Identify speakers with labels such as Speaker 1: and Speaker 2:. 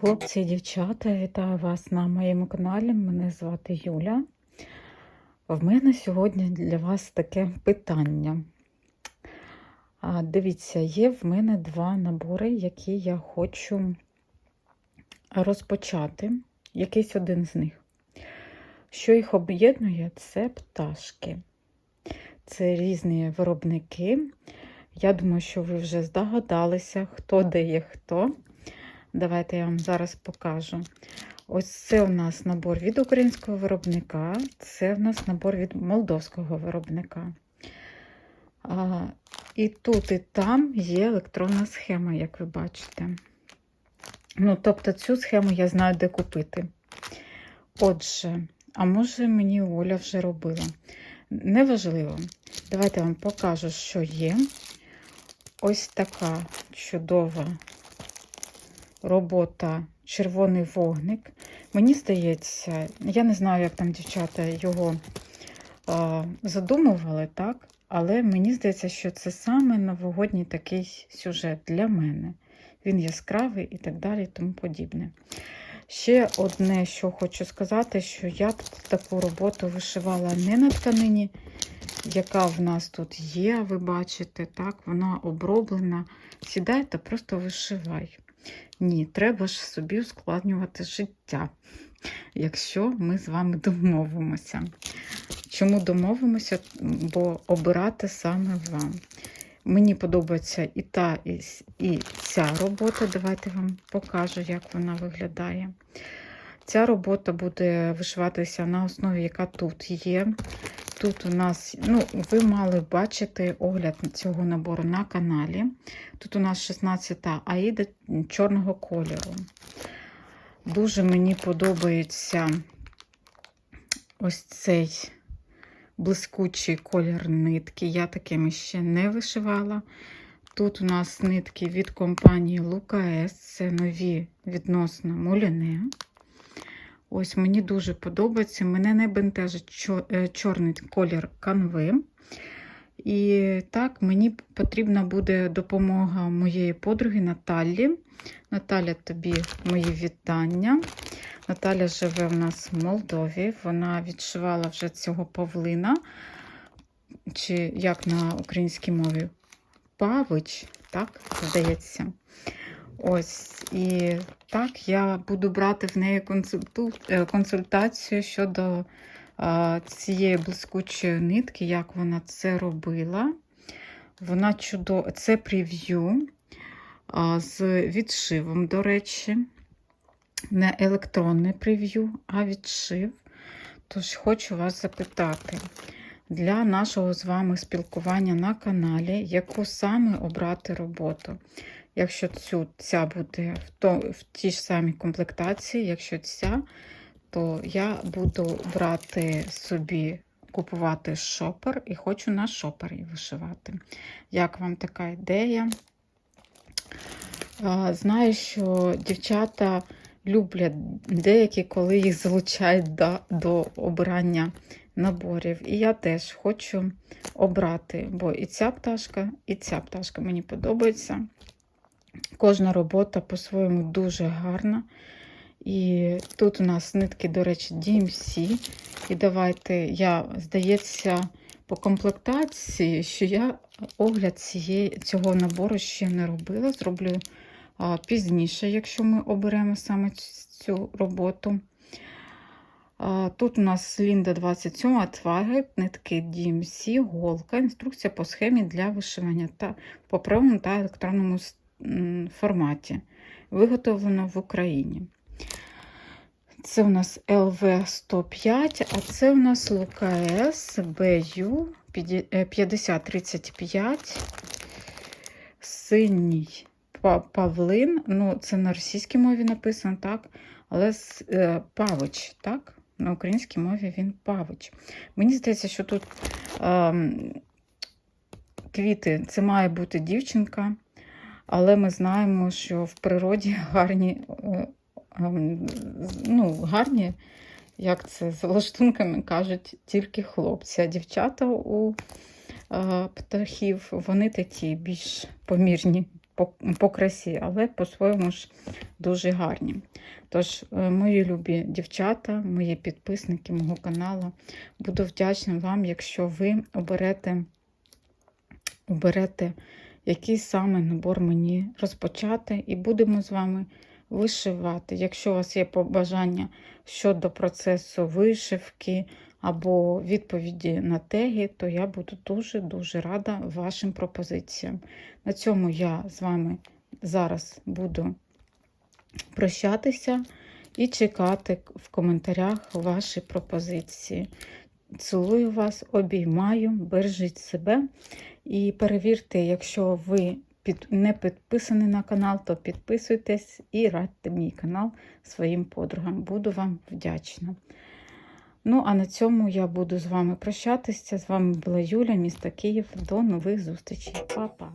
Speaker 1: Хлопці і дівчата, вітаю вас на моєму каналі. Мене звати Юля. В мене сьогодні для вас таке питання. Дивіться, є в мене два набори, які я хочу розпочати. Якийсь один з них. Що їх об'єднує, це пташки. Це різні виробники. Я думаю, що ви вже здогадалися, хто де є хто. Давайте я вам зараз покажу. Ось це у нас набор від українського виробника, це у нас набор від молдовського виробника. А, І тут, і там є електронна схема, як ви бачите. Ну, тобто, цю схему я знаю, де купити. Отже, а може мені Оля вже робила. Неважливо. Давайте вам покажу, що є. Ось така чудова робота червоний вогник. Мені здається, я не знаю, як там дівчата його а, задумували, так? Але мені здається, що це саме новогодній такий сюжет для мене. Він яскравий і так далі, і тому подібне. Ще одне, що хочу сказати, що я таку роботу вишивала не на тканині, яка в нас тут є, ви бачите, так, вона оброблена. Сідай та просто вишивай. Ні, треба ж собі ускладнювати життя, якщо ми з вами домовимося. Чому домовимося? Бо обирати саме вам. Мені подобається і та, і, і ця робота. Давайте вам покажу, як вона виглядає. Ця робота буде вишиватися на основі, яка тут є. Тут у нас, ну, ви мали бачити огляд цього набору на каналі. Тут у нас 16-та аїда чорного кольору. Дуже мені подобається ось цей блискучий колір нитки. Я такими ще не вишивала. Тут у нас нитки від компанії Лукаес, це нові відносно муляне. Ось мені дуже подобається. Мене не бентежить е, чорний колір канви. І так, мені потрібна буде допомога моєї подруги Наталі. Наталя, тобі мої вітання. Наталя живе в нас в Молдові. Вона відшивала вже цього павлина, чи як на українській мові, павич, так, здається. Ось, і так, я буду брати в неї е, консультацію щодо а, цієї блискучої нитки, як вона це робила. Вона чудова, це прев'ю з відшивом, до речі, не електронне прев'ю, а відшив. Тож, хочу вас запитати. Для нашого з вами спілкування на каналі, яку саме обрати роботу. Якщо цю, ця буде в, то, в тій ж самій комплектації, якщо ця, то я буду брати собі, купувати шопер і хочу на шопері вишивати. Як вам така ідея? Знаю, що дівчата люблять деякі, коли їх залучають до, до обирання наборів. І я теж хочу обрати, бо і ця пташка, і ця пташка мені подобається. Кожна робота по-своєму дуже гарна. І тут у нас нитки, до речі, DMC. І давайте, я, здається, по комплектації, що я огляд цієї, цього набору ще не робила. Зроблю а, пізніше, якщо ми оберемо саме цю роботу. А, тут у нас Лінда 27, Twilight, нитки DMC, голка, інструкція по схемі для вишивання та по правому та електронному форматі. Виготовлено в Україні. Це у нас ЛВ-105, а це у нас ЛКС БЮ 5035, синій павлин. Ну, це на російській мові написано, так? Але е, павич, так? На українській мові він павич. Мені здається, що тут е, квіти це має бути дівчинка. Але ми знаємо, що в природі гарні, е, ем, ну, гарні, як це, з лаштунками кажуть, тільки хлопці. А дівчата у е, птахів, вони такі більш помірні по, по красі, але по-своєму ж дуже гарні. Тож, е, мої любі дівчата, мої підписники мого каналу, буду вдячна вам, якщо ви оберете, оберете який саме набор мені розпочати, і будемо з вами вишивати. Якщо у вас є побажання щодо процесу вишивки або відповіді на теги, то я буду дуже-дуже рада вашим пропозиціям. На цьому я з вами зараз буду прощатися і чекати в коментарях ваші пропозиції. Цілую вас, обіймаю, бережіть себе і перевірте, якщо ви під, не підписані на канал, то підписуйтесь і радьте мій канал своїм подругам. Буду вам вдячна. Ну, а на цьому я буду з вами прощатися. З вами була Юля, місто Київ. До нових зустрічей. Па-па!